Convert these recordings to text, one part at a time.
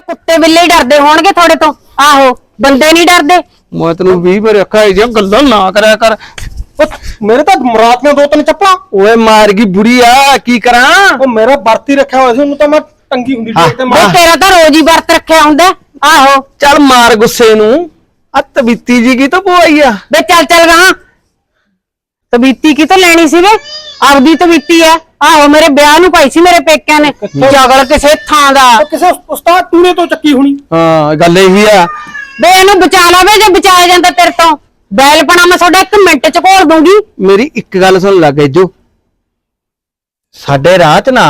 ਕੁੱਤੇ ਬਿੱਲੇ ਹੀ ਡਰਦੇ ਹੋਣਗੇ ਤੁਹਾਡੇ ਤੋਂ? ਆਹੋ ਬੰਦੇ ਨਹੀਂ ਡਰਦੇ। ਮੈਂ ਤੈਨੂੰ 20 ਵਾਰ ਅੱਖਾਂ ਇਹ ਗੱਲਾਂ ਨਾ ਕਰਿਆ ਕਰ। ਉਹ ਮੇਰੇ ਤਾਂ ਮਰਾਤੀਆਂ ਦੋ ਤਿੰਨ ਚੱਪਲਾਂ। ਓਏ ਮਾਰ ਗਈ ਬੁੜੀ ਆ ਕੀ ਕਰਾਂ? ਉਹ ਮੇਰਾ ਵਰਤੀ ਰੱਖਿਆ ਹੋਇਆ ਸੀ ਉਹਨੂੰ ਤਾਂ ਮੈਂ ਟੰਗੀ ਹੁੰਦੀ ਸੀ ਤੇ ਬੇ ਮੈਂ ਤੇਰਾ ਤਾਂ ਰੋਜ਼ ਹੀ ਵਰਤ ਰੱਖਿਆ ਹੁੰਦਾ ਆਹੋ। ਚੱਲ ਮਾਰ ਗੁੱਸੇ ਨੂੰ। ਆ ਤਬੀਤੀ ਜੀ ਕੀ ਤਾਂ ਪਵਾਈ ਆ? ਬੇ ਚੱਲ ਚੱਲ ਗਾ ਤਬੀਤੀ ਕੀ ਤੋਂ ਲੈਣੀ ਸੀ ਵੇ ਆਪਦੀ ਤਬੀਤੀ ਐ ਆਹੋ ਮੇਰੇ ਵਿਆਹ ਨੂੰ ਪਾਈ ਸੀ ਮੇਰੇ ਪੇਕਿਆਂ ਨੇ। ਜਗਲ ਕਿਸੇ ਥਾਂ ਦਾ। ਉਹ ਕਿਸੇ ਉਸਤਾਦ ਟੂਣੇ ਤੋਂ ਚੱਕੀ ਹੋਣੀ। ਹਾਂ ਗੱਲ ਇਹੀ ਆ। ਬੇ ਇਹਨੂੰ ਬਚਾ ਲਵੇ ਜੇ ਬਚਾਇਆ ਜਾਂਦਾ ਤੇਰੇ ਤੋਂ। ਬੈਲਪਣਾ ਮੈਂ ਤੁਹਾਡਾ ਇੱਕ ਮਿੰਟ ਚ ਘੋਲ ਦੂੰਗੀ। ਮੇਰੀ ਇੱਕ ਗੱਲ ਸੁਣ ਲੱਗ ਜੋ ਸਾਡੇ ਰਾਹ 'ਚ ਨਾ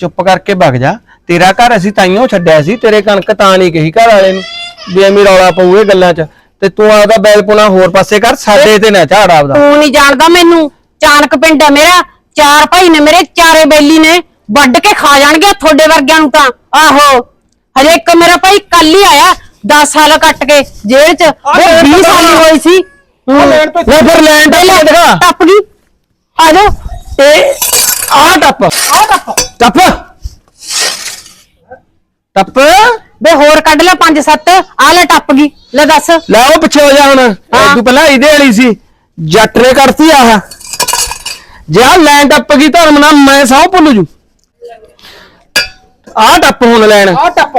ਚੁੱਪ ਕਰਕੇ ਭਗ ਜਾ। ਤੇਰਾ ਘਰ ਅਸੀਂ ਤਾਈਓ ਛੱਡਿਆ ਸੀ ਤੇਰੇ ਕਣਕ ਤਾਂ ਨਹੀਂ ਕਹੀ ਘਰ ਵਾਲੇ ਨੂੰ। ਵੀ ਐਵੇਂ ਰੌਲਾ ਪਊ ਇਹ ਗੱਲਾਂ 'ਚ। ਤੇ ਤੂੰ ਆਪਦਾ ਬੈਲਪੁਣਾ ਹੋਰ ਪਾਸੇ ਕਰ ਸਾਡੇ ਤੇ ਨਾ ਝਾੜ ਆਪਦਾ। ਤੂੰ ਨਹੀਂ ਜਾਣਦਾ ਮੈਨੂੰ। ਚਾਣਕ ਪਿੰਡ ਹੈ ਮੇਰਾ ਚਾਰ ਭਾਈ ਨੇ ਮੇਰੇ ਚਾਰੇ ਬੈਲੀ ਨੇ ਵੱਢ ਕੇ ਖਾ ਜਾਣਗੇ ਤੁਹਾਡੇ ਵਰਗਿਆਂ ਨੂੰ ਤਾਂ। ਆਹੋ ਹਜੇ ਇੱਕ ਮੇਰਾ ਭਾਈ ਕੱਲ ਹੀ ਆਇਆ 10 ਸਾਲ ਕੱਟ ਕੇ ਜੇਲ੍ਹ ਚ ਉਹ ਲੈਣ 20 ਤੋਂ ਸਾਲ ਦੀ ਹੋਈ ਸੀ। ਆ ਲੈਣ ਤੋਂ ਲੈ ਫਿਰ ਲੈਣ ਤੇ ਲੈ ਟੱਪ ਦਿਖਾ। ਟੱਪ ਗਈ ਆ ਜਾ ਤੇ ਆ ਟੱਪ। ਆ ਟੱਪ। ਟੱਪ। ਟੱਪ। ਬੇ ਹੋਰ ਕੱਢ ਲੈ 5 7 ਆ ਲੈ ਟੱਪ ਗਈ ਲੈ ਦੱਸ। ਲੈ ਉਹ ਪਿੱਛੇ ਹੋ ਜਾ ਹੁਣ। ਤੂੰ ਪਹਿਲਾਂ ਇਹਦੇ ਵਾਲੀ ਸੀ। ਜੱਟ ਨੇ ਕਰਤੀ ਆਹ। ਜੇ ਆ ਲੈਣ ਟੱਪ ਗਈ ਧਰਮ ਨਾਲ ਮੈਂ ਸਹੁੰ ਭੁੱਲ ਜੂ। ਆ ਟੱਪ ਹੁਣ ਲੈਣ। ਆ ਟੱਪ।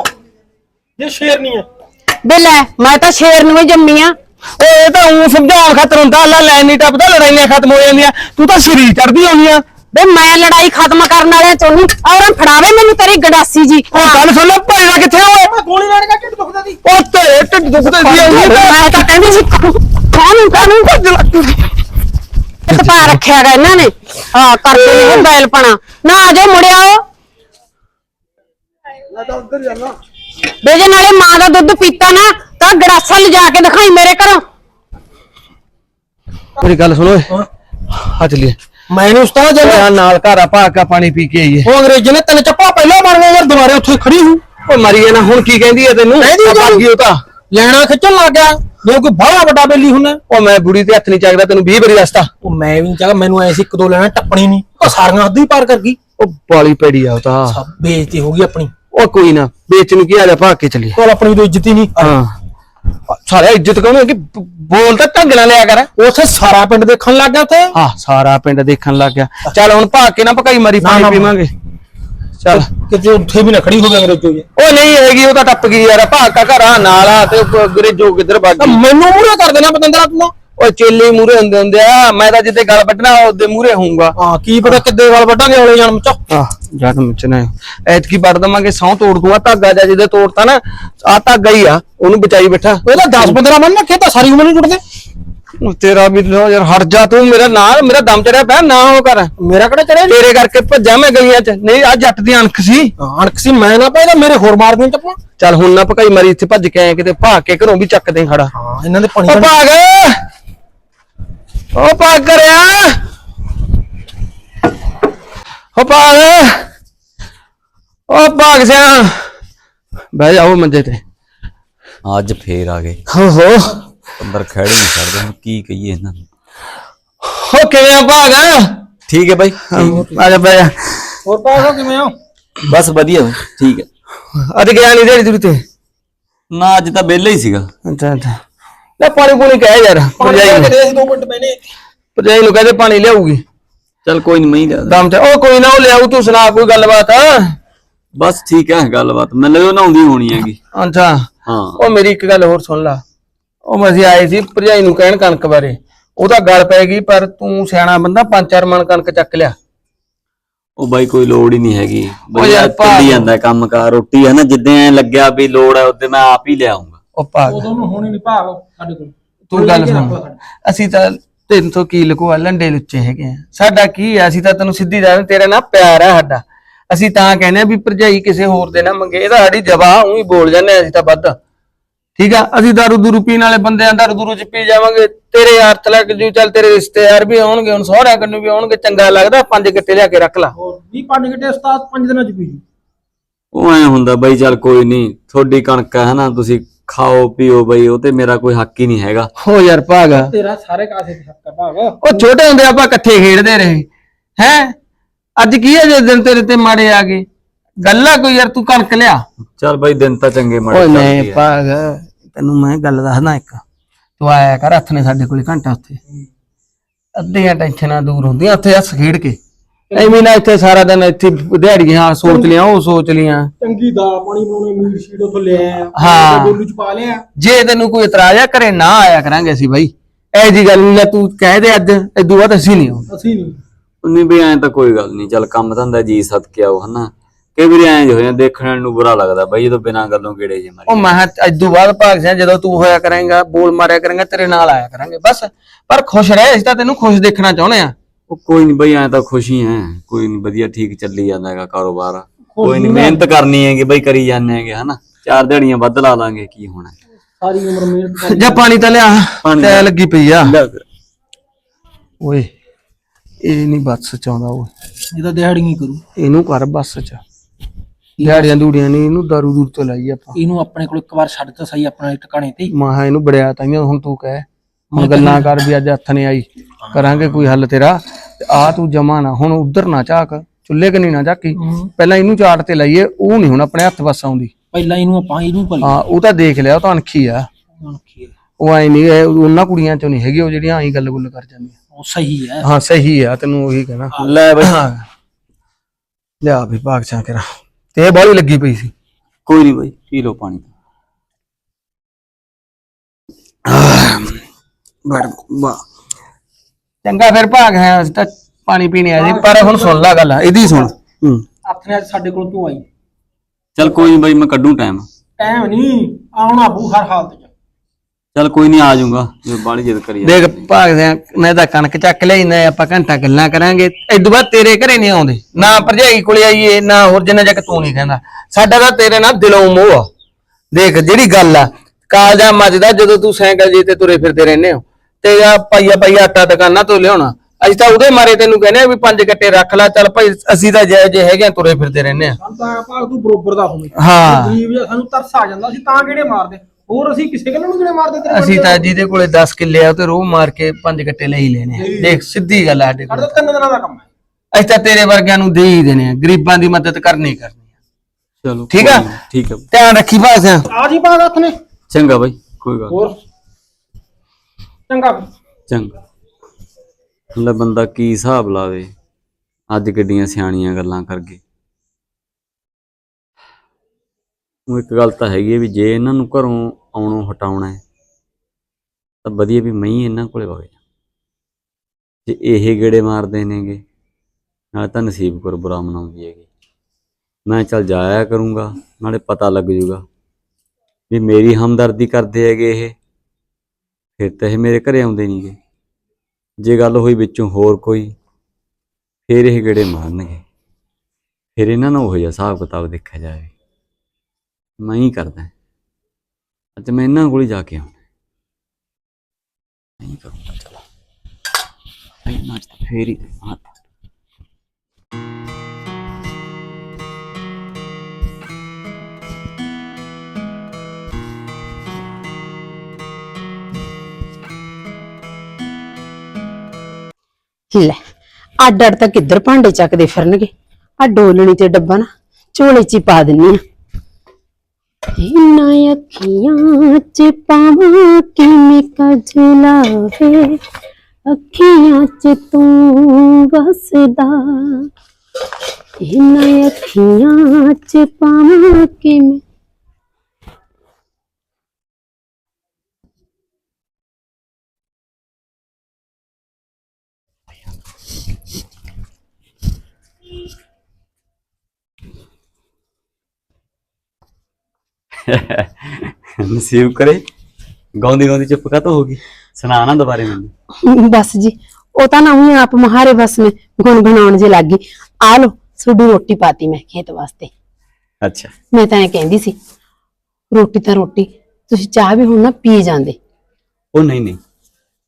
ਇਹ ਸ਼ੇਰ ਨਹੀਂ ਹੈ ਬੇ ਲੈ ਮੈਂ ਤਾਂ ਸ਼ੇਰ ਨੂੰ ਹੀ ਜੰਮੀ ਆ। ਓਏ ਇਹ ਤਾਂ ਉਹ ਸਮਝਾਉਣ ਖਾਤਰ ਹੁੰਦਾ ਅੱਲਾ ਲੈਣ ਨਹੀਂ ਟੱਪਦਾ ਲੜਾਈਆਂ ਖਤਮ ਹੋ ਜਾਂਦੀਆਂ। ਤੂੰ ਤਾਂ ਸ਼ਰੀਰ ਚੜਦੀ ਆਉਣੀ ਆ। ਬੇ ਮੈਂ ਲੜਾਈ ਖਤਮ ਕਰਨ ਵਾਲਿਆਂ ਚੋਂ ਨਹੀਂ। ਔਰ ਫੜਾਵੇ ਮੈਨੂੰ ਤੇਰੀ ਗਡਾਸੀ ਜੀ। ਉਹ ਗੱਲ ਸੁਣ ਲੈ ਭੈਣਾ ਕਿੱਥੇ ਓਏ? ਮੈਂ ਗੋਲੀ ਲੈਣ ਦਾ ਢਿੱਡ ਦੁਖਦਾ ਸੀ। ਉਹ ਤੇਰੇ ਢਿੱਡ ਦੁਖਦੇ ਸੀ ਆਉਂਦੀ ਮੈਂ ਤਾਂ ਕਹਿੰਦੀ ਸੀ ਕਾਹਨੂੰ ਕਾਹਨੂੰ ਇੱਕ ਪਾ ਰੱਖਿਆ ਗਾ ਇਹਨਾਂ ਨੇ। ਹਾਂ ਕਰਦੇ ਨੇ ਇਹ ਬੈਲਪਣਾ ਨਾ ਆ ਜਾਓ ਮੁੜਿਆਓ ਮੈਂ ਤਾਂ ਉੱਧਰ ਜਾਣਾ। ਬੇ ਜੇ ਨਾਲੇ ਮਾਂ ਦਾ ਦੁੱਧ ਪੀਤਾ ਨਾ ਤਾਂ ਗੜਾਸਾ ਲਿਜਾ ਕੇ ਦਿਖਾਈ ਮੇਰੇ ਘਰੋਂ। ਮੇਰੀ ਗੱਲ ਸੁਣ ਓਏ। ਆ ਚੱਲੀਏ। ਮੈਨੂੰ ਉਸਤਾਦ ਓਏ ਆ ਨਾਲ ਘਰ ਆ ਭਾ ਕੇ ਪਾਣੀ ਪੀ ਕੇ ਆਈਏ। ਉਹ ਅੰਗਰੇਜ਼ੀ ਨੇ ਤਿੰਨ ਚੱਪਲਾਂ ਪਹਿਲਾਂ ਮਾਰ ਗਏ ਯਾਰ ਦੁਬਾਰੇ ਉੱਥੇ ਖੜੀ ਹੂੰ। ਓਏ ਮਰੀਏ ਨਾ ਹੁਣ ਕੀ ਕਹਿੰਦੀ ਐ ਤੈਨੂੰ? ਕਹਿੰਦੀ ਆ ਭੱਗ ਗਈ ਉਹ ਤਾਂ। ਲੈਣਾ ਖਿੱਚਣ ਲੱਗ ਗਿਆ। ਜੇ ਕੋਈ ਬਾਹਲਾ ਵੱਡਾ ਬੇਲੀ ਹੁੰਦਾ ਉਹ ਮੈਂ ਬੁੜੀ ਤੇ ਹੱਥ ਨਹੀਂ ਚੱਕਦਾ ਤੈਨੂੰ 20 ਵਾਰੀ ਦੱਸਦਾ ਉਹ ਮੈਂ ਵੀ ਨਹੀਂ ਮੈਨੂੰ ਐਸੀ ਇੱਕ ਦੋ ਲੈਣਾ ਟੱਪਣੀ ਨਹੀਂ। ਉਹ ਸਾਰੀਆਂ ਹੱਦ ਪਾਰ ਕਰ ਗਈ। ਉਹ ਬਾਲੀ ਪੈੜੀ ਆ ਉਹ ਤਾਂ। ਸਭ ਬੇਇੱਜ਼ਤੀ ਹੋ ਗਈ ਆਪਣੀ। ਉਹ ਕੋਈ ਨਾ ਵੇਚ ਨੂੰ ਕੀ ਆ ਜਾ ਭਾਗ ਕੇ ਚੱਲੀਏ। ਕੋਲ ਆਪਣੀ ਕੋਈ ਇੱਜ਼ਤ ਹੀ ਨਹੀਂ। ਹਾਂ। ਸਾਰੇ ਇੱਜ਼ਤ ਕਹੋਗੇ ਕਿ ਬੋਲ ਤਾਂ ਢੰਗ ਨਾਲ ਲਿਆ ਕਰ। ਉਥੇ ਸਾਰਾ ਪਿੰਡ ਦੇਖਣ ਲੱਗ ਗਿਆ ਤੇ ਹਾਂ ਸਾਰਾ ਪਿੰਡ ਦੇਖਣ ਲੱਗ ਗਿਆ। ਚੱਲ ਹੁਣ ਭਾਗ ਕੇ ਨਾ ਪਕਾਈ ਮਾਰੀ ਨਾ, ਪਾਣੀ ਪੀਵਾਂਗੇ। ਚੱਲ। ਕਿਤੇ ਉੱਥੇ ਵੀ ਨਾ ਖੜੀ ਹੋਵੇ ਅੰਗਰੇਜ਼ੋ ਜੀ ਉਹ ਨਹੀਂ ਹੈਗੀ ਉਹ ਤਾਂ ਟੱਪ ਗਈ ਯਾਰ। ਭਾ ਕਾ ਘਰ ਨਾਲ ਆ ਤੇ ਅੰਗਰੇਜ਼ੋ ਕਿੱਧਰ ਭੱਜ ਤਾਂ ਗਈ? ਮੈਨੂੰ ਮੂਹਰੇ ਕਰ ਦੇਣਾ ਪਤੰਦਰਾ ਤੂੰ। ਉਹ ਚੇਲੇ ਮੂਰੇ ਹੁੰਦੇ ਹੁੰਦੇ ਆ। ਮੈਂ ਤਾਂ ਜਿੱਤੇ ਗਲ ਵੱਢਣਾ ਉਹਦੇ ਮੂਰੇ ਹੋਊਗਾ। ਹਾਂ ਕੀ ਪਤਾ ਕਿੱਦੇ ਵਾਲ ਵੱਢਾਂਗੇ ਅਗਲੇ ਜਨਮ ਚ। ਆ ਜਦ ਮਿਚਣਾ ਐਤਕੀ ਵੱਢ ਦਵਾਂਗੇ ਸੌ ਤੋੜ ਦੂੰਗਾ। ਧਾਗਾ ਜਾ ਜਿਹਦੇ ਤੋੜਤਾ ਨਾ ਆ ਧਾਗਾ ਹੀ ਆ ਉਹਨੂੰ ਬਚਾਈ ਬੈਠਾ। ਉਹਦਾ 10 15 ਮਨ ਨਾ ਤਾਂ ਸਾਰੀ ਉਮਰ ਨਹੀਂ ਟੁੱਟਦੇ। ਉਹ ਤੇਰਾ ਵੀ ਲੋ ਯਾਰ ਹਟ ਜਾ ਤੂੰ ਮੇਰਾ ਨਾਲ ਮੇਰਾ ਦਮ ਚੜਿਆ ਪਿਆ ਨਾ ਉਹ ਕਰ। ਮੇਰਾ ਕਿਹੜਾ ਚੜਿਆ ਤੇਰੇ ਕਰਕੇ ਭੱਜਾ ਮੈਂ ਗਲੀਆਂ 'ਚ। ਨਹੀਂ ਆ ਜੱਟ ਦੀ ਅਣਖ ਸੀ। ਅਣਕ ਸੀ ਮੈਂ ਨਾ ਪਾਇਦਾ ਮੇਰੇ ਹੋਰ ਮਾਰ ਦੇਣ ਚੱਪਾਂ ਚੱਲ ਹੁਣ ਨਾ ਭਕਾਈ ਮਾਰੀ ਇੱਥੇ ਭੱਜ ਕੇ ਆਏ ਕਿਤੇ ਭਾਗ ਕੇ ਘਰੋਂ ਵੀ ਚੱਕਦੇ ਖੜਾ। ਹਾਂ ਇਹਨਾਂ ਦੇ ਪਾਣੀ ਉਹ ਭਾਗ। ਉਹ ਭਾਗ ਕਰਿਆ। ਉਹ ਭਾਗ। ਉਹ ਭਾਗ ਸਿਆ। ਬਹਿ ਜਾਓ ਮੰਜੇ ਤੇ। ਅੱਜ ਫੇਰ ਆ ਗਏ। ਹੋ ਹੋ। ਅੰਦਰ ਖੜੇ ਨਹੀਂ ਛੱਡਦੇ ਹੁਣ ਕੀ ਕਹੀਏ ਇਹਨਾਂ ਨੂੰ? ਹੋ ਕਿਵੇਂ ਆ ਭਾਗ? ਠੀਕ ਹੈ ਬਾਈ ਆ ਜਾ ਬਹਿ ਜਾ। ਹੋਰ ਪਾਸੋ ਕਿਵੇਂ ਆ ਬਸ ਵਧੀਆ ਬਾਈ, ਠੀਕ ਹੈ। ਅੱਜ ਗਿਆ ਨਹੀਂ ਦੇੜੀ ਤੇ? ਨਾ ਅੱਜ ਤਾਂ ਵਿਹਲਾ ਹੀ ਸੀਗਾ। ਅੱਛਾ ਅੱਛਾ। ਲੈ ਪਾਣੀ ਪੂਣੀ ਕਹਿ ਯਾਰ ਭਰਜਾਈ ਨੂੰ। ਦੇ ਦੋ ਮਿੰਟ ਮੈਨੇ ਭਰਜਾਈ ਨੂੰ ਕਹਦੇ ਪਾਣੀ ਲਿਆਊਗੀ। ਚਲ ਕੋਈ ਨਹੀਂ ਮੈਂ ਹੀ ਲਿਆ। ਦਮ ਤੇ ਉਹ ਕੋਈ ਨਾ ਉਹ ਲਿਆਊ ਤੂੰ ਸੁਣਾ ਕੋਈ ਗੱਲਬਾਤ। ਬਸ ਠੀਕ ਹੈ ਗੱਲਬਾਤ। ਮੈਨੂੰ ਲੱਗਦਾ ਨਹਾਉਂਦੀ ਹੋਣੀ ਹੈਗੀ। ਅੱਛਾ। ਹਾਂ। ਉਹ ਮੇਰੀ ਇੱਕ ਗੱਲ ਹੋਰ ਸੁਣ ਲਾ। ਉਹ ਮੈਂ ਅਸੀਂ ਆਏ ਸੀ ਭਰਜਾਈ ਨੂੰ ਕਹਿਣ ਕਣਕ ਬਾਰੇ। ਉਹ ਤਾਂ ਗੱਲ ਪੈ ਗਈ ਪਰ ਤੂੰ ਸਿਆਣਾ ਬੰਦਾ ਪੰਜ ਚਾਰ ਮਣ ਕਣਕ ਚੱਕ ਲਿਆ। ਉਹ ਬਾਈ ਕੋਈ ਲੋੜ ਹੀ ਨਹੀਂ ਹੈਗੀ। ਉਹ ਬਈ ਯਾਰ ਚੱਲੀ ਜਾਂਦਾ ਕੰਮ ਕਾਰ ਰੋਟੀ ਹੈ ਨਾ ਜਿੱਦਾਂ ਐ ਲੱਗਿਆ ਵੀ ਲੋੜ ਹੈ ਉੱਤੇ ਮੈਂ ਆਪ ਹੀ ਲਿਆਉਂਗਾ। ਉਹ ਭਾਗ। ਉਦੋਂ ਨੂੰ ਹੋਣੀ ਨਹੀਂ ਭਾਗ ਸਾਡੇ ਕੋਲ। ਤੂੰ ਗੱਲ ਸੁਣ। ਅਸੀਂ ਤਾਂ ਤੈਨੂੰ ਤੋਂ ਕੀ ਲਕਵਾ ਲੰਡੇ ਲੁੱਚੇ ਹੈਗੇ ਆ। ਸਾਡਾ ਕੀ ਆ ਅਸੀਂ ਤਾਂ ਤੈਨੂੰ ਸਿੱਧੀ ਦੱਸ ਤੇਰੇ ਨਾਲ ਪਿਆਰ ਆ ਸਾਡਾ। ਅਸੀਂ ਤਾਂ ਕਹਿੰਦੇ ਆ ਵੀ ਭਰਜਾਈ ਕਿਸੇ ਹੋਰ ਦੇ ਨਾ ਮੰਗੇ ਇਹਦਾ ਸਾਡੀ ਜਵਾ ਉਹੀ ਬੋਲ ਜਾਂਦੇ ਆ ਅਸੀਂ ਤਾਂ ਵੱਧ। ਠੀਕ ਆ? ਅਸੀਂ ਦਾਰੂ ਦੂਰੂ ਪੀਣ ਵਾਲੇ ਬੰਦੇ ਆ ਦਾਰੂ ਦੂਰੂ ਚ ਪੀ ਜਾਵਾਂਗੇ। ਤੇਰੇ ਯਾਰ ਤਲਕ ਜੂ ਚੱਲ ਤੇਰੇ ਰਿਸ਼ਤੇਦਾਰ ਵੀ ਆਉਣਗੇ ਹੁਣ ਸਹੁਰਿਆਂ ਕੰਨੂ ਵੀ ਆਉਣਗੇ ਚੰਗਾ ਲੱਗਦਾ ਪੰਜ ਗੱਟੇ ਲਿਆ ਕੇ ਰੱਖ ਲਾ। ਹੋਰ 20 ਪੰਜ ਘੰਟੇ ਉਸਤਾਦ 5 ਦਿਨਾਂ ਚ ਪੀ ਜੂ। ਉਹ ਐ ਹੁੰਦਾ ਬਾਈ ਚੱਲ ਕੋਈ ਨਹੀਂ ਤੁਹਾਡੀ ਕਣਕ ਹੈ ਨਾ ਤੁਸੀਂ ਖਾਓ ਪੀਓ ਬਾਈ ਉਹ ਤੇ ਮੇਰਾ ਕੋਈ ਹੱਕ ਹੀ ਨਹੀਂ ਹੈਗਾ। ਹੋ ਯਾਰ ਭਾਗਾ। ਤੇਰਾ ਸਾਰੇ ਕਾਸੇ ਤੇ ਹੱਕ ਆ ਭਾਗ। ਉਹ ਛੋਟੇ ਹੁੰਦੇ ਆਪਾਂ ਇਕੱਠੇ ਖੇਡਦੇ ਰਹੇ। ਹੈ? ਅੱਜ ਕੀ ਹੈ ਜੇ ਦਿਨ ਤੇਰੇ ਤੇ ਮਾੜੇ ਆ ਗਏ? ਗੱਲ ਆ ਕੋਈ ਯਾਰ ਤੂੰ ਕਣਕ ਲਿਆ। ਚੱਲ ਬਾਈ ਦਿਨ ਤਾਂ ਚੰਗੇ ਮਾੜੇ ਓਏ ਨਹੀਂ। ਭਾਗ। ਤੈਨੂੰ ਮੈਂ ਗੱਲ ਦੱਸਦਾ ਇੱਕ। ਤੂੰ ਆਇਆ ਕਰ ਹੱਥ ਨੇ ਸਾਡੇ ਕੋਲੇ ਘੰਟਾ ਉੱਥੇ। ਅੱਧੀਆਂ ਟੈਨਸ਼ਨਾਂ ਦੂਰ ਹੁੰਦੀਆਂ ਉੱਥੇ ਹੱਸ ਖੇਡ ਕੇ। ਐਵੇਂ ਨਾ ਇੱਥੇ ਸਾਰਾ ਦਿਨ ਇੱਥੇ ਦਿਹਾੜੀਆਂ ਸੋਚ ਲਿਆ ਉਹ ਸੋਚ ਲਿਆ। ਚੰਗੀ ਦਾਲ ਪਾਣੀ ਬਣਾਉਣੇ ਮੀਟ ਸ਼ੀਟ ਉਥੋਂ ਲੈ ਆਇਆ। ਹਾਂ। ਡੋਲੂ ਚ ਪਾ ਲਿਆ। ਜੇ ਤੈਨੂੰ ਕੋਈ ਇਤਰਾਜ਼ ਆ ਕਰੇ ਨਾ ਆਇਆ ਕਰਾਂਗੇ ਅਸੀਂ ਬਾਈ। ਐ ਜੀ ਗੱਲ ਨਹੀਂ ਲੈ ਤੂੰ ਕਹਿ ਦੇ ਅੱਜ ਇਦੋਂ ਬਾਅਦ ਅਸੀਂ ਨਹੀਂ ਅਸੀਂ ਨਹੀਂ। ਨਹੀਂ ਬਈ ਐਂ ਤਾਂ ਕੋਈ ਗੱਲ ਨਹੀਂ ਚੱਲ ਕੰਮ ਧੰਦਾ ਜੀ ਸਦਕੇ ਆਓ ਹਨਾ? ਕਈ ਵਾਰੀ ਐਂ ਜੋ ਹੋ ਜਾਂਦਾ ਦੇਖਣ ਨੂੰ ਬੁਰਾ ਲੱਗਦਾ ਬਾਈ ਜਦੋਂ ਬਿਨਾਂ ਗੱਲੋਂ ਗੇੜੇ ਜੇ ਉਹ ਮਾਰੀ ਮੈਂ ਕਿਹਾ ਇਦੋਂ ਬਾਅਦ ਭਾਗ ਸਿਆ ਜਦੋਂ ਤੂੰ ਹੋਇਆ ਕਰੇਂਗਾ ਬੋਲ ਮਾਰਿਆ ਕਰੇਂਗਾ ਤੇਰੇ ਨਾਲ ਆਇਆ ਕਰਾਂਗੇ ਬਸ। ਪਰ ਖੁਸ਼ ਰਹਿ ਅਸੀਂ ਤਾਂ ਤੈਨੂੰ ਖੁਸ਼ ਦੇਖਣਾ ਚਾਹੁੰਦੇ ਆ ਉਹ ਕੋਈ ਨਹੀਂ ਬਈ ਐਂ ਤਾਂ ਖੁਸ਼ੀ ਐ। ਕੋਈ ਨਹੀਂ ਵਧੀਆ ਠੀਕ ਚੱਲੀ ਜਾਂਦਾ ਹੈਗਾ ਕਾਰੋਬਾਰ। ਕੋਈ ਨਹੀਂ ਮਿਹਨਤ ਕਰਨੀ ਹੈਗੀ ਬਈ ਕਰੀ ਜਾਂਦੇ ਹੈਗੇ ਹਨਾ। ਚਾਰ ਦਿਹਾੜੀਆਂ ਵੱਧ ਲਾ ਲਾਂਗੇ ਕੀ ਹੋਣਾ। ਸਾਰੀ ਉਮਰ ਮਿਹਨਤ ਕਰ ਜਾਂ ਪਾਣੀ ਤਾਂ ਲਿਆ ਪਾਣੀ ਤੈ ਲੱਗੀ ਪਈ ਆ। ਓਏ ਇਹ ਨਹੀਂ ਬੱਸ ਚ ਆਉਂਦਾ ਓਏ। ਜਿਹਦਾ ਦਿਹਾੜੀ ਨਹੀਂ ਕਰੂ। ਇਹਨੂੰ ਕਰ ਬੱਸ ਚ। ਦਿਹਾੜੀਆਂ ਦੂੜੀਆਂ ਨਹੀਂ ਇਹਨੂੰ ਦਾਰੂ ਦੂਰ ਤੋਂ ਲਾਈ ਆਪਾਂ। ਇਹਨੂੰ ਆਪਣੇ ਕੋਲ ਇੱਕ ਵਾਰ ਛੱਡ ਤਾ ਸਹੀ ਆਪਣੇ ਟਿਕਾਣੇ ਤੇ। ਮਾਹਾ ਇਹਨੂੰ ਬੜਿਆ ਤਾਈਆਂ ਹੁਣ ਤੂੰ ਕਹਿ। ਹੁਣ ਗੱਲਾਂ ਕਰ ਵੀ ਅੱਜ ਹੱਥ ਨੇ ਆਈ। ਕਰਾਂਗੇ ਕੋਈ ਹੱਲ ਤੇਰਾ। ਆ ਤੂੰ ਜਮਾ ਨਾ ਹੁਣ ਉਧਰ ਨਾ ਝਾਕ ਚੁੱਲ੍ਹੇ ਕਨੀ ਨਾ ਝਾਕੀ। ਪਹਿਲਾਂ ਇਹਨੂੰ ਚਾਟ ਤੇ ਲਾਈਏ ਉਹ ਨਹੀਂ ਹੁਣ ਆਪਣੇ ਹੱਥ ਵੱਸ ਆਉਂਦੀ। ਪਹਿਲਾਂ ਇਹਨੂੰ ਆਪਾਂ ਇਹਨੂੰ ਭਲੀ ਹਾਂ ਉਹ ਤਾਂ ਦੇਖ ਲਿਆ ਉਹ ਤਾਂ ਅਣਖੀ ਆ। ਉਹ ਐ ਨਹੀਂ ਉਹਨਾਂ ਕੁੜੀਆਂ ਚੋਂ ਨਹੀਂ ਹੈਗੀ ਉਹ ਜਿਹੜੀਆਂ ਐਂ ਗੱਲ ਗੁੱਲ ਕਰ ਜਾਂਦੀਆਂ। ਉਹ ਸਹੀ ਹੈ ਹਾਂ ਸਹੀ ਆ ਤੈਨੂੰ ਉਹੀ ਕਹਿਣਾ। ਲੈ ਬਈ। ਲਿਆ ਵੀ ਭਾਗ ਚਾ ਕਰਾ ਤੇ ਇਹ ਬਾਹਲੀ ਲੱਗੀ ਪਈ ਸੀ। ਕੋਈ ਨਹੀਂ ਬਈ ਪੀ ਲਓ ਪਾਣੀ। ਬੜ ਵਾਹ। ਚੰਗਾ ਫਿਰ ਭਾਗ ਹੈ ਅਸੀਂ ਤਾਂ ਪਾਣੀ ਪੀਣੇ ਆ ਜੀ ਪਰ ਹੁਣ ਸੁਣ ਲੈ ਗੱਲ ਇਹਦੀ ਸੁਣ। ਹੂੰ। ਆਪਣੇ ਅੱਜ ਸਾਡੇ ਕੋਲ ਤੂੰ ਆਈ। ਚੱਲ ਕੋਈ ਨਹੀਂ ਬਈ ਮੈਂ ਕੱਢੂ ਟਾਈਮ ਟਾਈਮ ਨਹੀਂ ਆਉਣਾ ਬੂ ਹਰ ਹਾਲਤ ਚ। ਚੱਲ ਕੋਈ ਨਹੀਂ ਆ ਜਾਊਗਾ ਜੇ ਬਾਲੀ ਜਿੱਦ ਕਰੀ। ਦੇਖ ਭਾਗ ਦੇ ਮੈਂ ਤਾਂ ਕਣਕ ਚੱਕ ਲਈ ਨਾ ਆਪਾਂ ਘੰਟਾ ਗੱਲਾਂ ਕਰਾਂਗੇ। ਇਦੋਂ ਬਾਅਦ ਤੇਰੇ ਘਰੇ ਨਹੀਂ ਆਉਂਦੇ। ਨਾ ਭਰਜਾਈ ਕੋਲੇ ਆਈਏ ਨਾ ਹੋਰ ਜਿੰਨਾ ਜੱਕ ਤੂੰ ਨਹੀਂ ਕਹਿੰਦਾ। ਸਾਡਾ ਤਾਂ ਤੇਰੇ ਨਾਲ ਦਿਲੋਂ ਮੋਹ ਆ। ਦੇਖ ਜਿਹੜੀ ਗੱਲ ਆ ਕਾਲਜਾ ਮੱਜਦਾ ਜਦੋਂ ਤੂੰ ਸਾਈਕਲ ਜੇ ਤੇ ਤੁਰੇ ਫਿਰਦੇ ਰਹਿੰਦੇ ਹੋ। ਤੇ ਆ ਪਾਈਆ ਪਾਈਆ ਆਟਾ ਦੁਕਾਨਾਂ ਤੋਂ ਲਿਆਉਣਾ। ਅਸੀਂ ਤਾਂ ਉਹਦੇ ਮਾਰੇ ਤੈਨੂੰ ਕਹਿੰਦੇ ਆ ਵੀ ਪੰਜ ਗੱਟੇ ਰੱਖ ਲੈ ਚੱਲ ਭਾਈ ਅਸੀਂ ਤਾਂ ਜੇ ਜੇ ਹੈਗੇ ਆ ਤੁਰੇ ਫਿਰਦੇ ਰਹਿੰਦੇ ਆ। ਸਾਨੂੰ ਤਾਂ ਭਾਗ ਤੂੰ ਬਰੋਬਰ ਦਾ ਹੋਵੇਂ ਹਾਂ। ਗਰੀਬ ਜਿਹਾ ਸਾਨੂੰ ਤਰਸ ਆ ਜਾਂਦਾ ਅਸੀਂ ਤਾਂ ਕਿਹੜੇ ਮਾਰਦੇ? ਹੋਰ ਅਸੀਂ ਕਿਸੇ ਗੱਲ ਨੂੰ ਕਿਹੜੇ ਮਾਰਦੇ ਤੇਰੇ ਅਸੀਂ ਤਾਂ ਜਿਹਦੇ ਕੋਲੇ 10 ਕਿੱਲੇ ਆ ਤੇ ਰੋਹ ਮਾਰ ਕੇ ਪੰਜ ਗੱਟੇ ਲੈ ਹੀ ਲੈਣੇ ਆ। ਦੇਖ ਸਿੱਧੀ ਗੱਲ ਆ ਸਾਡੇ ਕੋਲ। ਸਾਡਾ ਤਾਂ ਤਿੰਨ ਦਿਨਾਂ ਦਾ ਕੰਮ ਹੈ ਅਸੀਂ ਤਾਂ ਤੇਰੇ ਵਰਗਿਆਂ ਨੂੰ ਦੇ ਹੀ ਦੇਣੇ ਆ। ਗਰੀਬਾਂ ਦੀ ਮਦਦ ਕਰਨੀ ਕਰਨੀ ਆ। ਚਲੋ ਠੀਕ ਆ? ਕੋਈ ਨੀ, ਠੀਕ ਆ। ਧਿਆਨ ਰੱਖੀ ਭਾਸਿਆ ਆ ਜੀ ਭਾਗ ਹੱਥ ਨੇ। ਚੰਗਾ ਬਾਈ ਕੋਈ ਗੱਲ ਨੀ। ਹੋਰ? ਚੰਗਾ। ਫਿਰ। ਚੰਗਾ। ਲੈ ਬੰਦਾ ਕੀ ਹਿਸਾਬ ਲਾਵੇ? ਅੱਜ ਕਿੱਡੀਆਂ ਸਿਆਣੀਆਂ ਗੱਲਾਂ ਕਰ ਗਏ ਉਹ ਇੱਕ ਗੱਲ ਤਾਂ ਹੈਗੀ ਹੈ ਵੀ ਜੇ ਇਹਨਾਂ ਨੂੰ ਘਰੋਂ ਆਉਣੋਂ ਹਟਾਉਣਾ ਹੈ, ਤਾਂ ਵਧੀਆ ਵੀ ਮੈਂ ਇਹਨਾਂ ਕੋਲੇ ਵਗ ਜਾ ਜੇ ਇਹ ਗੇੜੇ ਮਾਰਦੇ ਨੇਗੇ, ਨਾਲ ਤਾਂ ਨਸੀਬ ਕਰ ਬੁਰਾ ਮਨਾਉਂਦੀ ਹੈਗੀ। ਮੈਂ ਚੱਲ ਜਾਇਆ ਕਰੂੰਗਾ, ਨਾਲੇ ਪਤਾ ਲੱਗ ਜੂਗਾ ਵੀ ਮੇਰੀ ਹਮਦਰਦੀ ਕਰਦੇ ਹੈਗੇ ਇਹ। ਫਿਰ ਤਾਂ ਇਹ ਮੇਰੇ ਘਰੇ ਆਉਂਦੇ ਨਹੀਂਗੇ ਜੇ ਗੱਲ ਹੋਈ ਵਿੱਚੋਂ ਹੋਰ ਕੋਈ, ਫਿਰ ਇਹ ਗੇੜੇ ਮਾਰਨਗੇ। ਫਿਰ ਇਹਨਾਂ ਨੂੰ ਉਹ ਜਿਹਾ ਹਿਸਾਬ ਕਿਤਾਬ ਦੇਖਿਆ ਜਾਵੇ। ਮੈਂ ਹੀ ਕਰਦਾ ਅੱਜ ਮੈਂ ਇਹਨਾਂ ਕੋਲ ਹੀ ਜਾ ਕੇ ਆਉਣਾ ਨਹੀਂ ਕਰੂੰਗਾ, ਚਲਾ। ਇਹਨਾਂ ਚ ਤਾਂ ਫੇਰ ਹੀ ਹੱਥ ਲੈ ਅੱਡ ਅੱਡ ਤਾਂ ਕਿੱਧਰ ਭਾਂਡੇ ਚੱਕਦੇ ਫਿਰਨਗੇ? ਆ ਡੋਲਣੀ ਤੇ ਡੱਬਾ ਨਾ, ਝੋਲੇ 'ਚ ਹੀ ਪਾ ਦਿੰਨੀ ਆ। ਇਹਨਾਂ ਅੱਖੀਆਂ 'ਚ ਪਾਵਾਂ ਕਿਵੇਂ ਕਜਲਾ ਵੇ ਅੱਖੀਆਂ 'ਚ ਤੂੰ ਵਸਦਾ ਇਹਨਾਂ ਅੱਖੀਆਂ 'ਚ ਪਾਵਾਂ ਕਿਵੇਂ ਨਸੀਬ ਕਰੇ। ਗਾਉਂਦੀ ਗਾਉਂਦੀ ਚੁੱਪ ਕਾ ਹੋ ਗਈ? ਸੁਣਾ ਨਾ ਦੁਬਾਰੇ ਮੈਨੂੰ। ਬਸ ਜੀ ਉਹ ਤਾਂ ਨਾ ਉਹੀ ਆਪ ਮਹਾਰੇ ਬਸ में ਗੁਣਗੁਣਾਉਣ ਜੇ ਲੱਗ ਗਈ। ਆ ਲੋ ਤੁਹਾਡੀ ਰੋਟੀ ਪਾਤੀ ਮੈਂ ਖੇਤ ਵਾਸਤੇ। ਅੱਛਾ। ਮੈਂ ਤਾਂ ਇਹ ਕਹਿੰਦੀ ਸੀ ਰੋਟੀ ਤਾਂ ਰੋਟੀ ਤੁਸੀਂ ਚਾਹ ਵੀ ਹੁਣ ਨਾ ਪੀ ਜਾਂਦੇ। ਉਹ ਨਹੀਂ ਨਹੀਂ।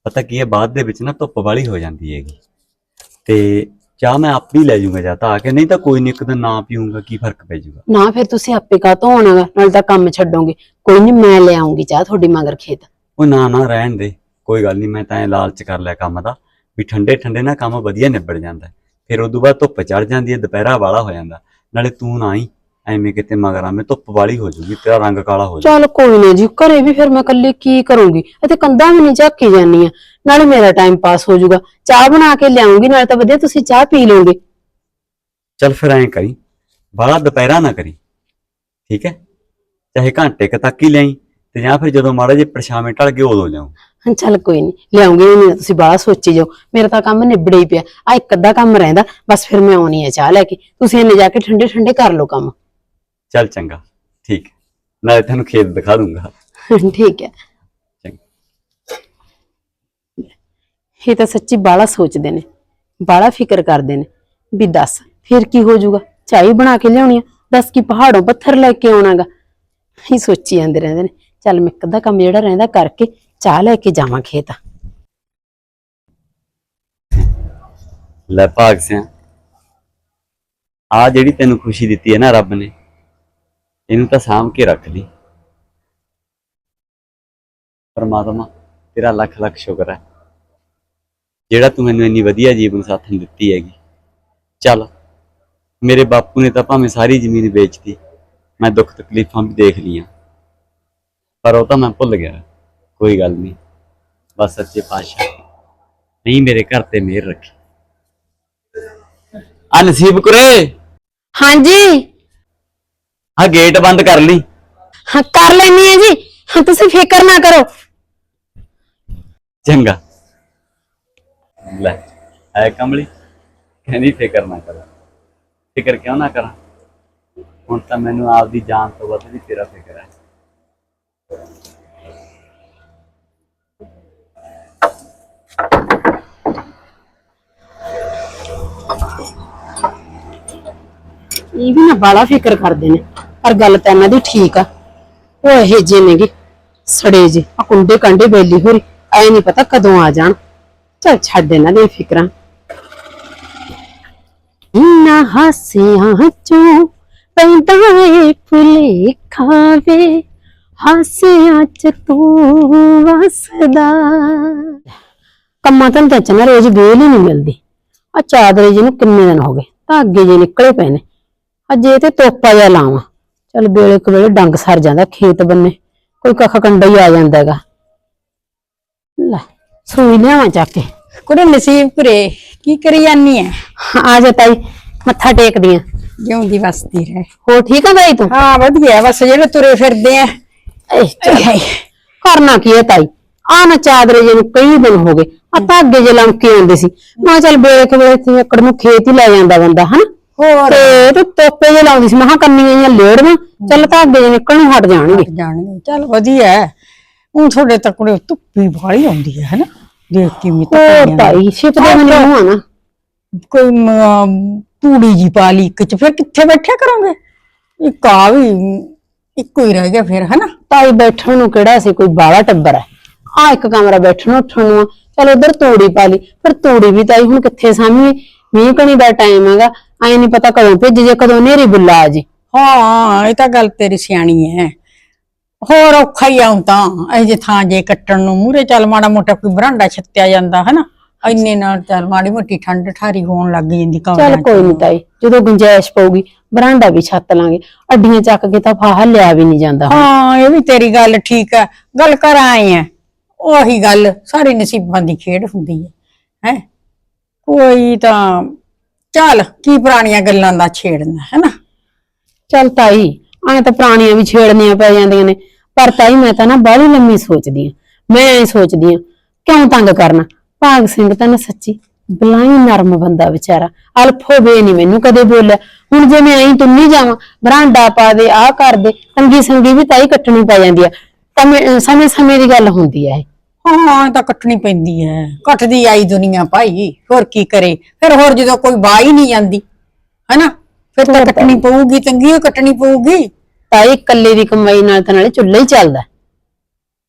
ਪਤਾ ਕੀ ਹੈ ਬਾਅਦ ਦੇ ਵਿੱਚ ਨਾ ਧੁੱਪ ਵਾਲੀ ਹੋ ਜਾਂਦੀ ਹੈਗੀ। ਤੇ ਚਾਹ ਮੈਂ ਆਪ ਹੀ ਲੈ ਜਾਊਂਗਾ ਜਾਂ ਤਾਂ ਆ ਕੇ ਨਹੀਂ ਤਾਂ ਕੋਈ ਨਹੀਂ ਇੱਕ ਦਿਨ ਨਾ ਪੀਊਂਗਾ ਕੀ ਫ਼ਰਕ ਪੈ ਜਾਊਗਾ ਨਾ ਫਿਰ ਤੁਸੀਂ ਆਪੇ ਕਾ ਧੋਣਾਗਾ ਨਾਲ ਤਾਂ ਕੰਮ ਛੱਡੋਗੇ। ਕੋਈ ਨਹੀਂ ਮੈਂ ਲੈ ਆਉਂਗੀ ਚਾਹ ਤੁਹਾਡੀ ਮਗਰ ਖੇਤ। ਉਹ ਨਾ ਨਾ ਰਹਿਣ ਦੇ ਕੋਈ ਗੱਲ ਨਹੀਂ ਮੈਂ ਤਾਂ ਇਹ ਲਾਲਚ ਕਰ ਲਿਆ ਕੰਮ ਦਾ ਵੀ ਠੰਡੇ ਠੰਡੇ ਨਾ ਕੰਮ ਵਧੀਆ ਨਿਬੜ ਜਾਂਦਾ। ਹੈ। ਫਿਰ ਉਦੋਂ ਬਾਅਦ ਧੁੱਪ ਚੜ ਜਾਂਦੀ ਹੈ ਦੁਪਹਿਰਾ ਵਾਲਾ ਹੋ ਜਾਂਦਾ। ਨਾਲੇ ਤੂੰ ਨਾ ਹੀ ਐਵੇਂ ਕਿਤੇ ਮਗਰ ਆਵੇਂ ਧੁੱਪ ਵਾਲੀ ਹੋ ਜੂਗੀ ਤੇਰਾ ਰੰਗ ਕਾਲਾ ਹੋ ਜਾਊ ਚੱਲ ਕੋਈ ਨਹੀਂ ਜੀ ਘਰੇ ਵੀ ਫਿਰ ਮੈਂ ਇਕੱਲੀ ਕੀ ਕਰੂੰਗੀ? ਇੱਥੇ ਕੰਧਾਂ ਵੀ ਨਹੀਂ ਝਾਕੀ ਜਾਨੀ ਆ ਨਾਲੇ ਮੇਰਾ ਟਾਈਮ ਪਾਸ ਹੋ ਜਾਊਗਾ। ਚਾਹ ਬਣਾ ਕੇ ਲਿਆਉਂਗੀ ਨਾਲੇ ਤਾਂ ਵਧੀਆ ਤੁਸੀਂ ਚਾਹ ਪੀ ਲਓਗੇ। ਚੱਲ ਫਿਰ ਐਂ ਕਰੀ ਬਾਹਲਾ ਦੁਪਹਿਰਾ ਨਾ ਕਰੀ ਠੀਕ ਹੈ? ਚਾਹੇ ਘੰਟੇ ਕ ਤੱਕ ਹੀ ਲਈ ਤੇ ਜਾਂ ਫਿਰ ਜਦੋਂ ਮਾੜਾ ਜੇ ਪਰਛਾਵੇਂ ਟਲ ਗਏ ਉਦੋਂ ਲਿਆਉਂ ਹਾਂ, ਚੱਲ ਕੋਈ ਨਹੀਂ ਲਿਆਉਂਗੀ ਨਹੀਂ ਤੁਸੀਂ ਬਾਹਲਾ ਸੋਚੀ ਜਾਓ। ਮੇਰਾ ਤਾਂ ਕੰਮ ਨਿਬੜੇ ਹੀ ਪਿਆ ਆ ਇੱਕ ਅੱਧਾ ਕੰਮ ਰਹਿੰਦਾ ਬਸ ਫਿਰ ਮੈਂ ਆਉਣੀ ਆ ਚਾਹ ਲੈ ਕੇ। ਤੁਸੀਂ ਇਹਨੇ ਜਾ ਕੇ ਠੰਡੇ ਠੰਡੇ ਕਰ ਲਓ ਕੰਮ। ਚੱਲ ਚੰਗਾ ਠੀਕ ਹੈ ਨਾਲੇ ਤੈਨੂੰ ਖੇਤ ਦਿਖਾ ਦੂੰਗਾ। ਠੀਕ ਹੈ। ਇਹ ਤਾਂ ਸੱਚੀ ਬਾਲਾ ਸੋਚਦੇ ਨੇ, ਬਾਲਾ ਫਿਕਰ ਕਰਦੇ ਨੇ ਵੀ ਦੱਸ ਫਿਰ ਕੀ ਹੋ ਜਾਊਗਾ? ਚਾਹ ਹੀ ਬਣਾ ਕੇ ਲਿਆਉਣੀ ਆ, ਦੱਸ ਕੀ ਪਹਾੜੋਂ ਪੱਥਰ ਲੈ ਕੇ ਆਉਣਾਗਾ? ਇਹ ਸੋਚੀ ਜਾਂਦੇ ਰਹਿੰਦੇ ਨੇ, ਚੱਲ ਮੈਂ ਇੱਕ ਅੱਧਾ ਕੰਮ ਜਿਹੜਾ ਰਹਿੰਦਾ ਕਰਕੇ ਚਾਹ ਲੈ ਕੇ ਜਾਵਾਂ ਖੇਤ। ਲੈ ਭਾਗ ਸਿਆ। ਆ ਜਿਹੜੀ ਤੈਨੂੰ ਖੁਸ਼ੀ ਦਿੱਤੀ ਹੈ ਨਾ ਰੱਬ ਨੇ, ਇਹਨੂੰ ਤਾਂ ਸਾਂਭ ਕੇ ਰੱਖ ਲਈ। ਪਰਮਾਤਮਾ ਤੇਰਾ ਲੱਖ ਲੱਖ ਸ਼ੁਕਰ ਹੈ। ਜਿਹੜਾ ਤੂੰ ਮੈਨੂੰ ਇੰਨੀ ਵਧੀਆ ਜੀਵਨ ਸਾਥਣ ਦਿੱਤੀ ਹੈਗੀ। ਚੱਲ ਮੇਰੇ ਬਾਪੂ ਨੇ ਤਾਂ ਭਾਵੇਂ ਸਾਰੀ ਜ਼ਮੀਨ ਵੇਚਤੀ ਮੈਂ ਦੁੱਖ ਤਕਲੀਫਾਂ ਵੀ ਦੇਖ ਲੀਆਂ ਪਰ ਉਹ ਤਾਂ ਮੈਂ ਭੁੱਲ ਗਿਆ ਕੋਈ ਗੱਲ ਨਹੀਂ। ਬਸ ਸੱਚੇ ਪਾਤਸ਼ਾਹ ਨਹੀਂ ਮੇਰੇ ਘਰ ਤੇ ਮਿਹਰ ਰੱਖੀ। ਆ ਨਸੀਬ ਕੁਰੇ। ਹਾਂਜੀ। ਆ ਗੇਟ ਬੰਦ ਕਰ ਲਈ। ਹਾਂ ਕਰ ਲੈਣੀ ਹੈ ਜੀ। ਹਾਂ ਤੁਸੀਂ ਫਿਕਰ ਨਾ ਕਰੋ। ਚੰਗਾ। ਲੈ ਐ ਕਮਲੀ ਕਹਿੰਦੀ, ਫਿਕਰ ਨਾ ਕਰ। ਫਿਕਰ ਕਿਉਂ ਨਾ ਕਰਾਂ? ਹੁਣ ਤਾਂ ਮੈਨੂੰ ਆਪਦੀ ਜਾਨ ਤੋਂ ਵੱਧ ਵੀ ਤੇਰਾ ਫਿਕਰ ਹੈ। ਇਹ ਵੀ ਨਾ ਬਾਲਾ ਫਿਕਰ ਕਰਦੇ ਨੇ, ਪਰ ਗੱਲ ਤਾਂ ਇਹਨਾਂ ਦੀ ਠੀਕ ਆ। ਉਹ ਇਹ ਜੇ ਨੇਗੇ, ਸੜੇ ਜੇ ਆ ਕੁੰਡੇ ਕੰਡੇ ਬੇਲੀ ਹੋਰੀ, ਐ ਨਹੀਂ ਪਤਾ ਕਦੋਂ ਆ ਜਾਣ। ਚਲ ਛੱਡ ਇਹਨਾਂ ਦੀਆਂ ਫਿਕਰਾਂ। ਇੰਨਾ ਹਾਸਿਆਂ ਚੋਂ ਪੈਂਦਾ ਏ ਫੁਲੇ ਖਾਵੇ, ਹਾਸਿਆਂ ਚ ਤੂੰ ਵਸਦਾ। ਕੰਮਾਂ ਤਾਂ ਤਾਂ ਚਨਾ ਰੋਜ਼ ਵੇਲ ਹੀ ਨਹੀਂ ਮਿਲਦੀ। ਆ ਚਾਦਰੇ ਜੀ ਨੂੰ ਕਿੰਨੇ ਦਿਨ ਹੋ ਗਏ ਤਾਂ ਅੱਗੇ ਜੇ ਨਿਕਲੇ ਪਏ ਨੇ। ਅੱਜ ਇਹ ਤੇ ਤੋਪਾ ਜਿਹਾ ਲਾਵਾਂ। ਚੱਲ ਵੇਲੇ ਕੁ ਵੇਲੇ ਡੰਗ ਸਰ ਜਾਂਦਾ, ਖੇਤ ਬੰਨੇ, ਕੋਈ ਕੱਖ ਕੰਡਾ ਹੀ ਆ ਜਾਂਦਾ ਹੈਗਾ। ਲੈ। ਸੂਈ ਲਿਆਵਾਂ ਚੱਕ ਕੇ। ਕੁੜੇ ਨਸੀਬ ਕੁਰੇ ਕੀ ਕਰੀ ਜਾਨੀ ਐ? ਆ ਜਾ ਤਾਈ ਮੱਥਾ ਟੇਕਦੀ ਆ। ਜਿਉਂਦੀ ਵਸਦੀ ਰਹਿ। ਹੋ ਠੀਕ ਆ ਤਾਈ ਤੂੰ? ਹਾਂ ਵਧੀਆ ਬਸ ਜਿਹੜੇ ਤੁਰੇ ਫਿਰਦੇ ਆ ਏ ਚੱਲ ਕਰਨਾ ਕੀ ਹੈ ਤਾਈ? ਆ ਨਾ ਚਾਦਰੇ ਜੇ ਨੂੰ ਕਈ ਦਿਨ ਹੋ ਗਏ ਆ ਅੱਗੇ ਜੇ ਲੰਕੇ ਆਉਂਦੇ ਸੀ। ਮੈਂ ਕਿਹਾ ਚੱਲ ਵੇਲੇ ਕੁ ਵੇਲੇ ਤੇ ਏਕੜ ਨੂੰ ਖੇਤ ਹੀ ਲੈ ਜਾਂਦਾ ਬੰਦਾ ਹਨਾ? ਹੋਰ? ਤੇ ਤੂੰ ਤੋਪੇ ਜੇ ਲਾਉਂਦੀ ਸੀ ਮੈਂ ਕਿਹਾ ਕੰਨੀਆਂ ਜਾਂ ਲੇੜਵਾ ਚੱਲ ਤਾਂ ਅੱਗੇ ਜੇ ਨਿਕਲ ਨੂੰ ਹਟ ਜਾਣਗੇ। ਜਾਣਗੇ। ਚੱਲ ਵਧੀਆ ਉਹ ਤੁਹਾਡੇ ਤਾਂ ਕੁੜੇ ਧੁੱਪੀ ਬਾਹਲੀ ਆਉਂਦੀ ਹੈ ਹਨਾ ਦੇਖ ਕੇ ਮੀ ਹੋਰ ਤਾਈ ਛਿਪਦੇ ਮੈਨੂੰ ਮੂੰਹ ਆ ਨਾ। ਕੋਈ ਤੂੜੀ ਜੀ ਪਾ ਲਈ ਇੱਕ ਚ ਫਿਰ ਕਿੱਥੇ ਬੈਠਿਆ ਕਰੋਗੇ? ਇੱਕ ਆ ਵੀ ਇੱਕੋ ਹੀ ਰਹਿ ਗਿਆ ਫਿਰ ਹਨਾ ਤਾਈ ਬੈਠਣ ਨੂੰ ਕਿਹੜਾ ਸੀ? ਕੋਈ ਬਾਵਾ ਟੱਬਰ ਹੈ। ਆ ਇੱਕ ਕਮਰਾ ਬੈਠਣ ਉੱਠਣ ਨੂੰ। ਚੱਲ ਉਧਰ ਤੂੜੀ ਪਾ ਲਈ। ਪਰ ਤੂੜੀ ਵੀ ਤਾਈ ਹੁਣ ਕਿੱਥੇ ਸਾਹਮਣੇ? ਮੀਂਹ ਕਣੀ ਦਾ ਟਾਈਮ ਹੈਗਾ। ਐ ਨਹੀਂ ਪਤਾ ਕਦੋਂ ਭੇਜ ਜੇ ਕਦੋਂ ਨੇਰੀ ਬੁੱਲਾ ਆ ਜੇ। ਹਾਂ ਇਹ ਤਾਂ ਗੱਲ ਤੇਰੀ ਸਿਆਣੀ ਹੈ। ਹੋਰ ਔਖਾ ਹੀ ਆਉਂ ਤਾਂ। ਇਹ ਜੇ ਥਾਂ ਜੇ ਕੱਟਣ ਨੂੰ ਮੂਰੇ ਚੱਲ ਮਾੜਾ ਮੋਟਾ ਕੋਈ ਬਰਾਂਡਾ ਛੱਤਿਆ ਜਾਂਦਾ ਹਨਾ? ਇੰਨੇ ਨਾਲ ਚੱਲ ਮਾੜੀ ਮੋਟੀ ਠੰਡ ਠਾਰੀ ਹੋਣ ਲੱਗ ਜਾਂਦੀ ਕਮਰਿਆਂ ਚੱਲ 'ਚ। ਕੋਈ ਨਹੀਂ ਤਾਈ ਜਦੋਂ ਗੁੰਜਾਇਸ਼ ਪਊਗੀ ਬਰਾਂਡਾ ਵੀ ਛੱਤ ਲਾਂਗੇ। ਅੱਡੀਆਂ ਚੱਕ ਕੇ ਤਾਂ ਫਾਹਾ ਲਿਆ ਵੀ ਨਹੀਂ ਜਾਂਦਾ ਹੁਣ। ਹਾਂ ਇਹ ਵੀ ਤੇਰੀ ਗੱਲ ਠੀਕ ਹੈ ਗੱਲ ਕਰ ਆਏ ਆ। ਉਹੀ ਗੱਲ ਸਾਰੀ ਨਸੀਬਾਂ ਦੀ ਖੇਡ ਹੁੰਦੀ ਹੈ ਹੈ? ਕੋਈ ਤਾਂ ਚੱਲ ਕੀ ਪੁਰਾਣੀਆਂ ਗੱਲਾਂ ਦਾ ਛੇੜਨਾ ਹੈ ਨਾ ਚੱਲ ਤਾਈ ਐ ਤਾਂ ਪੁਰਾਣੀਆਂ ਵੀ ਛੇੜਨੀਆਂ ਪੈ ਜਾਂਦੀਆਂ ਨੇ। ਪਰ ਤਾਈ ਮੈਂ ਤਾਂ ਨਾ ਬਾਹਲੀ ਲੰਮੀ ਸੋਚਦੀ ਆ। ਮੈਂ ਐ ਸੋਚਦੀ ਆ ਕਿਉਂ ਤੰਗ ਕਰਨਾ? ਭਾਗ ਸਿੰਘ ਤਾਂ ਨਾ ਸੱਚੀ ਬਲਾਈ ਨਰਮ ਬੰਦਾ ਵਿਚਾਰਾ। ਅਲਫੋ ਬੇ ਨਹੀਂ ਮੈਨੂੰ ਕਦੇ ਬੋਲਿਆ। ਹੁਣ ਜੇ ਮੈਂ ਐਂ ਤੁੰਨੀ ਜਾਵਾਂ ਬਰਾਂਡਾ ਪਾ ਦੇ ਆਹ ਕਰ ਦੇ ਤੰਗੀ ਸੰਗੀ ਵੀ ਤਾਈ ਕੱਟਣੀ ਪੈ ਜਾਂਦੀ ਆ। ਤਾਂ ਸਮੇਂ ਸਮੇਂ ਦੀ ਗੱਲ ਹੁੰਦੀ ਆ ਇਹ। ਹਾਂ ਇਹ ਤਾਂ ਕੱਟਣੀ ਪੈਂਦੀ ਹੈ ਕੱਟਦੀ ਆਈ ਦੁਨੀਆ ਭਾਈ ਹੋਰ ਕੀ ਕਰੇ? ਫਿਰ ਹੋਰ ਜਦੋਂ ਕੋਈ ਬਾਹ ਹੀ ਨਹੀਂ ਜਾਂਦੀ ਹੈਨਾ? ਫਿਰ ਤਾਂ ਕੱਟਣੀ ਪਊਗੀ ਤੰਗੀ ਓ ਕੱਟਣੀ ਪਊਗੀ। ਤਾਈ ਇਕੱਲੇ ਦੀ ਕਮਾਈ ਨਾਲ ਤਾਂ ਨਾਲੇ ਚੁੱਲ੍ਹਾ ਹੀ ਚੱਲਦਾ।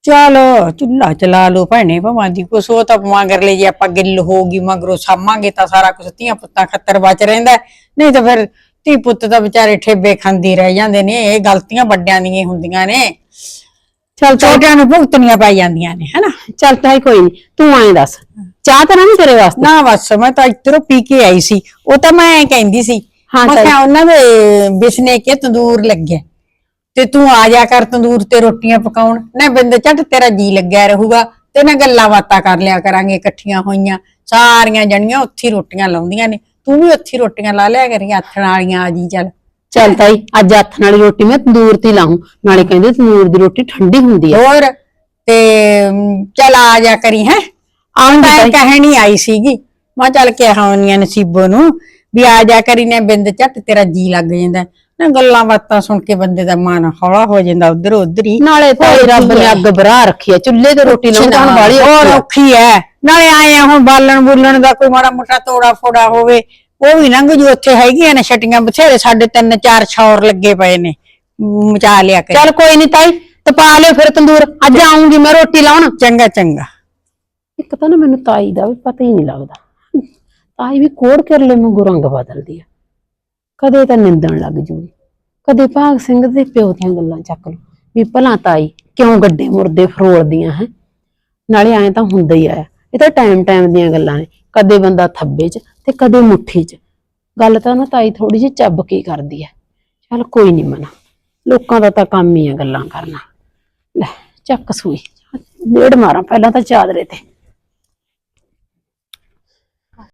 ਚਲ ਚੁੱਲਾ ਚਲਾ ਲੋ ਭੈਣੇ ਭਵਾਂ ਦੀ ਕੁਛ ਉਹ ਤਾਂ ਮਗਰ ਲੈ ਜੇ ਆਪਾਂ ਗਿੱਲ ਹੋਊਗੀ ਮਗਰੋਂ ਸਾਮਾਂਗੇ ਤਾਂ ਸਾਰਾ ਕੁਝ ਧੀਆਂ ਪੁੱਤਾਂ ਖੱਤਰ ਬਚ ਰਹਿੰਦਾ ਹੈ। ਨਹੀਂ ਤਾਂ ਫਿਰ ਧੀ ਪੁੱਤ ਤਾਂ ਵਿਚਾਰੇ ਠੇਬੇ ਖਾਂਦੀ ਰਹਿ ਜਾਂਦੇ ਨੇ ਇਹ ਗਲਤੀਆਂ ਵੱਡਿਆਂ ਦੀਆਂ ਹੀ ਹੁੰਦੀਆਂ ਨੇ। ਚੱਲ ਛੋਟਿਆਂ ਨੂੰ ਭੁਗਤਣੀਆਂ ਪੈ ਜਾਂਦੀਆਂ ਨੇ ਹੈਨਾ? ਚੱਲ ਤਾਈ ਕੋਈ ਨਹੀਂ ਤੂੰ ਐਂ ਦੱਸ ਚਾਹ ਤਾਂ ਨਾ ਤੇਰੇ ਵਾਸਤੇ? ਨਾ ਬਸ ਮੈਂ ਤਾਂ ਇੱਧਰੋਂ ਪੀ ਕੇ ਆਈ ਸੀ ਉਹ ਤਾਂ ਮੈਂ ਐਂ ਕਹਿੰਦੀ ਸੀ। ਹਾਂ ਮੈਂ ਕਿਹਾ ਉਹਨਾਂ ਦੇ ਬਿਸਨੇ ਕੇ ਤੰਦੂਰ ਲੱਗਿਆ ਤੇ ਤੂੰ ਆ ਜਾ ਕਰ ਤੰਦੂਰ ਤੇ ਰੋਟੀਆਂ ਪਕਾਉਣ। ਨਾ ਬਿੰਦ ਝੱਟ ਤੇਰਾ ਜੀ ਲੱਗਿਆ ਰਹੂਗਾ ਤੇ ਨਾ ਗੱਲਾਂ ਬਾਤਾਂ ਕਰ ਲਿਆ ਕਰਾਂਗੇ ਇਕੱਠੀਆਂ ਹੋਈਆਂ। ਸਾਰੀਆਂ ਜਣੀਆਂ ਉੱਥੇ ਹੀ ਰੋਟੀਆਂ ਲਾਉਂਦੀਆਂ ਨੇ। ਤੂੰ ਵੀ ਉੱਥੇ ਹੀ ਰੋਟੀਆਂ ਲਾ ਲਿਆ ਕਰੀ ਆਥਣ ਵਾਲੀਆਂ ਆ ਜੀ ਚੱਲ। ਚੱਲ ਤਾਈ ਅੱਜ ਹੱਥ ਨਾਲ ਰੋਟੀ ਮੈਂ ਤੰਦੂਰ ਤੇ ਲਾਉਂ ਨਾਲੇ ਕਹਿੰਦੇ ਤੰਦੂਰ ਦੀ ਰੋਟੀ ਠੰਡੀ ਹੁੰਦੀ ਹੈ ਹੋਰ ਤੇ ਅਮ, ਚੱਲ ਆ ਜਾ ਕਰੀ ਹੈ। ਆਉਂਦਾ ਤਾਈ। ਕਹਿਣੀ ਆਈ ਸੀਗੀ। ਮੈਂ ਚੱਲ ਕੇ ਆਉਣੀਆਂ ਨਸੀਬੋ ਨੂੰ ਵੀ ਆ ਜਾ ਕਰੀ ਨੇ ਬਿੰਦ ਝੱਟ ਤੇਰਾ ਜੀ ਲੱਗ ਜਾਂਦਾ। ਨਾ ਗੱਲਾਂ ਬਾਤਾਂ ਸੁਣ ਕੇ ਬੰਦੇ ਦਾ ਮਨ ਹੌਲਾ ਹੋ ਜਾਂਦਾ ਉਧਰ ਉਧਰ। ਹੀ ਨਾਲੇ ਹੋਰ ਰੱਬ ਕੀ ਨੇ? ਅੱਗ ਬਰਾ ਰੱਖੀ ਹੈ ਚੁੱਲ੍ਹੇ ਤੇ ਰੋਟੀ ਲਾਉਣ ਵਾਲੀ ਹੋਰ ਔਖੀ ਐ ਨਾਲੇ ਆਏ ਆ ਹੁਣ ਬਾਲਣ ਬੁੱਲਣ ਦਾ ਕੋਈ ਮਾੜਾ ਮੋਟਾ ਤੋੜਾ ਫੋੜਾ ਹੋਵੇ ਉਹ ਵੀ ਲੰਘ ਜੂ ਉੱਥੇ ਹੈਗੀਆਂ ਨੇ ਛਟੀਆਂ ਬਥੇਰੇ ਸਾਡੇ ਤਿੰਨ ਚਾਰ ਛੌਰ ਲੱਗੇ ਪਏ ਨੇ ਮਚਾ ਲਿਆ ਕਰ ਚੱਲ ਕੋਈ ਨਹੀਂ ਤਾਈ ਤਪਾ ਲਿਓ ਫਿਰ ਤੰਦੂਰ ਅੱਜ ਆਉਂਗੀ ਮੈਂ ਰੋਟੀ ਲਾਉਣ। ਚੰਗਾ ਚੰਗਾ। ਇੱਕ ਤਾਂ ਨਾ ਮੈਨੂੰ ਤਾਈ ਦਾ ਵੀ ਪਤਾ ਹੀ ਨਹੀਂ ਲੱਗਦਾ। ਤਾਈ ਵੀ ਕੋੜ ਕਰਲੇ ਵਾਂਗੂ ਰੰਗ ਬਦਲਦੀ ਆ ਕਦੇ ਤਾਂ ਨਿੰਦਣ ਲੱਗ ਜੂਗੀ। ਕਦੇ ਭਾਗ ਸਿੰਘ ਦੇ ਪਿਓ ਦੀਆਂ ਗੱਲਾਂ ਚੱਕ ਲਓ ਵੀ ਭਲਾ ਤਾਈ, ਕਿਉਂ ਗੱਡੇ ਮੁਰਦੇ ਫਰੋਲਦੀਆਂ ਹੈ? ਨਾਲੇ ਐਂ ਤਾਂ ਹੁੰਦਾ ਹੀ ਆਇਆ ਇਹ ਤਾਂ ਟਾਈਮ ਟਾਈਮ ਦੀਆਂ ਗੱਲਾਂ ਨੇ। ਕਦੇ ਬੰਦਾ ਥੱਬੇ 'ਚ ਤੇ ਕਦੇ ਮੁੱਠੀ 'ਚ। ਗੱਲ ਤਾਂ ਨਾ ਤਾਈ ਥੋੜੀ ਜਿਹੀ ਚੱਬ ਕੇ ਕਰਦੀ ਹੈ ਚੱਲ ਕੋਈ ਨਹੀਂ ਮਨਾ। ਲੋਕਾਂ ਦਾ ਤਾਂ ਕੰਮ ਹੀ ਆ ਗੱਲਾਂ ਕਰਨਾ। ਲੈ, ਚੱਕ ਸੂਈ। ਡੇਢ ਮਾਰਾਂ ਪਹਿਲਾਂ ਤਾਂ ਚਾਦਰੇ ਤੇ।